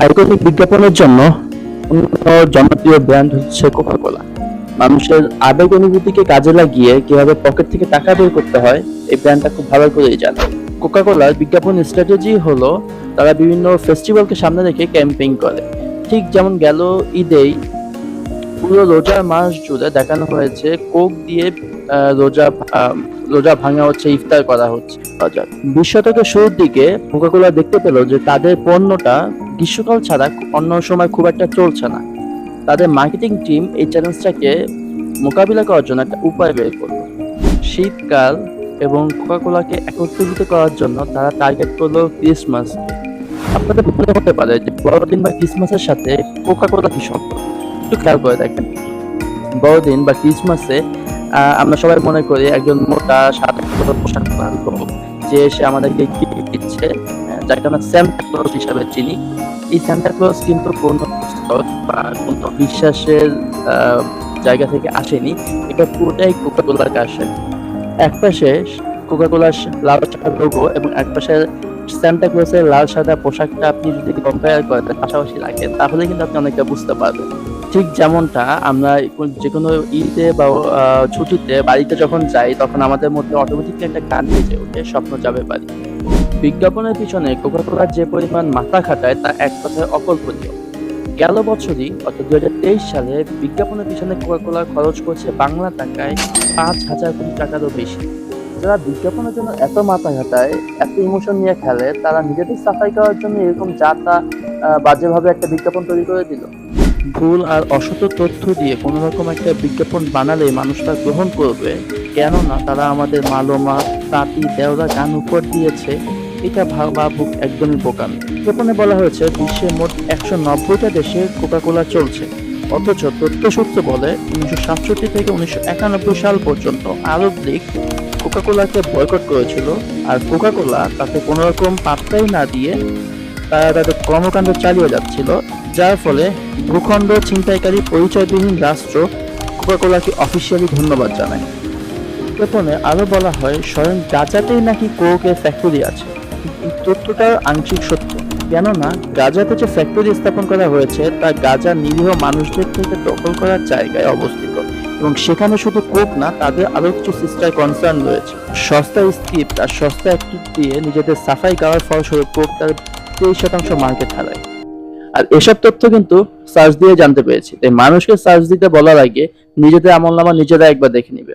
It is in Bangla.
আইকনিক বিজ্ঞাপনের জন্য জনপ্রিয় ব্র্যান্ড হচ্ছে কোকা কোলা মানুষের আবেগ অনুভূতিকে কাজে লাগিয়ে কীভাবে পকেট থেকে টাকা বের করতে হয়, এই ব্র্যান্ডটা খুব ভালো করেই জানে। কোকা কোলার বিজ্ঞাপন স্ট্র্যাটেজি হলো, তারা বিভিন্ন ফেস্টিভ্যালকে সামনে রেখে ক্যাম্পেইন করে। ঠিক যেমন গেল ঈদেই পুরো রোজার মাস জুড়ে দেখানো হয়েছে, কোক দিয়ে রোজা রোজা ভাঙা হচ্ছে, ইফতার করা হচ্ছে। বিশ শতকের শুরুর দিকে কোকাকোলা দেখতে পেল যে তাদের পণ্যটা গ্রীষ্মকাল ছাড়া অন্য সময় খুব একটা চলছে না। তাদের মার্কেটিং টিম এই চ্যালেঞ্জটাকে মোকাবিলা করার জন্য একটা উপায় বের করল। শীতকাল এবং কোকাকোলাকে একত্রিত করার জন্য তারা টার্গেট করল ক্রিসমাস আপনাদের মনে হতে পারে যে বড়দিন বা ক্রিসমাসের সাথে কোকাকোলা কি সম্পর্ক? একটু খেয়াল করে দেখেন। বড়দিন বা ক্রিসমাসে আমরা সবাই মনে করি একজন মোটা, সাদা পোশাক যে সে আমাদেরকে গিফট দিচ্ছে। যাকে আমরা স্যান্টা হিসাবে চিনি। এই স্যান্টা কিন্তু কোনো বা কোনো বিশ্বাসের জায়গা থেকে আসেনি। এটা পুরোটাই এক পাশে লাল সাদা লোগো এবং এক পাশে স্যান্টা লাল সাদা পোশাকটা আপনি যদি কম্পেয়ার করেন পাশাপাশি রাখেন তাহলে কিন্তু আপনি অনেকটা বুঝতে পারবেন। ঠিক যেমনটা আমরা যে কোনো ঈদে বা ছুটিতে বাড়িতে যখন যাই, তখন আমাদের মধ্যে অটোমেটিকলি একটা গান বেজে ওঠে, স্বপ্ন যাবে বাড়ি বিজ্ঞাপনের পিছনে কোকা কোলার যে পরিমাণ মাথা খাটায় তা এক কথায় অকল্পনীয়। গেল বছরই, অর্থাৎ দু হাজার তেইশ সালে বিজ্ঞাপনের পিছনে কোকা কোলা খরচ করছে বাংলা টাকায় পাঁচ হাজার কোটি টাকারও বেশি। যারা বিজ্ঞাপনের জন্য এত মাথা ঘাটায় এত ইমোশন নিয়ে খেলে, তারা নিজেদের সাফাই করার জন্য এরকম যা তা বাজেভাবে একটা বিজ্ঞাপন তৈরি করে দিল। ভুল আর অসত তথ্য দিয়ে কোনো রকম একটা বিজ্ঞাপন বানালে মানুষ তা গ্রহণ করবে। কেননা তারা আমাদের মালোমা তাঁতি, দেওরা, গান উপর দিয়েছে। এটা ভাবা একদমই বোকামি বিজ্ঞাপনে বলা হয়েছে, বিশ্বে মোট একশো নব্বইটা দেশে কোকাকোলা চলছে। অথচ তথ্য সূত্র বলে, উনিশশো সাতষট্টি থেকে উনিশশো একানব্বই সাল পর্যন্ত আরব লীগ কোকাকোলাকে বয়কট করেছিল আর কোকাকোলা তাতে কোনো রকম পাত্তাই না দিয়ে তারা তাদের কর্মকাণ্ড চালিয়ে যাচ্ছিল, যার ফলে ভূখণ্ড ছিনতাইকারী পরিচয়বিহীন রাষ্ট্র কোকাকোলাকে অফিসিয়ালি ধন্যবাদ জানায়। বিজ্ঞাপনে আরও বলা হয়, স্বয়ং গাজাতেই নাকি কোকের ফ্যাক্টরি আছে। এই তথ্যটা আংশিক সত্য। কেননা গাজাতে যে ফ্যাক্টরি স্থাপন করা হয়েছে, তা গাজার নিরীহ মানুষদের থেকে দখল করার জায়গায় অবস্থিত। এবং সেখানে শুধু কোক না, তাদের আরও কিছু সিস্টার কনসার্ন রয়েছে। সস্তা স্ক্রিপ্ট আর সস্তা অ্যাক্টিভ দিয়ে নিজেদের সাফাই গাওয়ার ফলস্বরূপ কোক তার তেইশ শতাংশ মার্কেট হারায়। আর এসব তথ্য কিন্তু সার্চ দিয়ে জানতে পেরেছি। তাই মানুষকে সার্চ দিতে বলার আগে নিজেদের আমল নামা নিজেরা একবার দেখে নিবে।